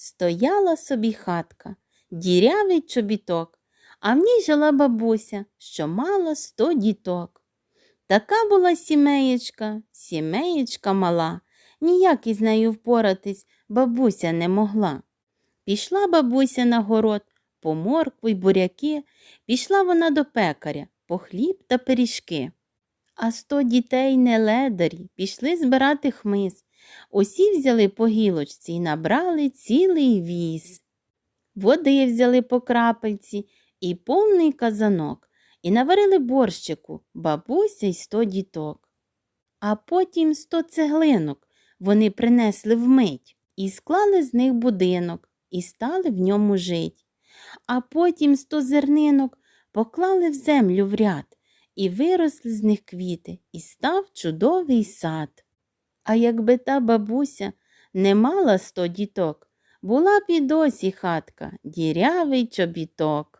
Стояла собі хатка, дірявий чобіток, а в ній жила бабуся, що мала сто діток. Така була сімеєчка, сімеєчка мала, ніяк із нею впоратись бабуся не могла. Пішла бабуся на город, по моркву й буряки, пішла вона до пекаря по хліб та пиріжки. А сто дітей неледарі пішли збирати хмиз. Усі взяли по гілочці й набрали цілий віз. Води взяли по крапельці і повний казанок, і наварили борщику бабуся й сто діток. А потім сто цеглинок вони принесли вмить і склали з них будинок, і стали в ньому жить. А потім сто зернинок поклали в землю в ряд, і виросли з них квіти, і став чудовий сад. А якби та бабуся не мала сто діток, була б і досі хатка, дірявий чобіток.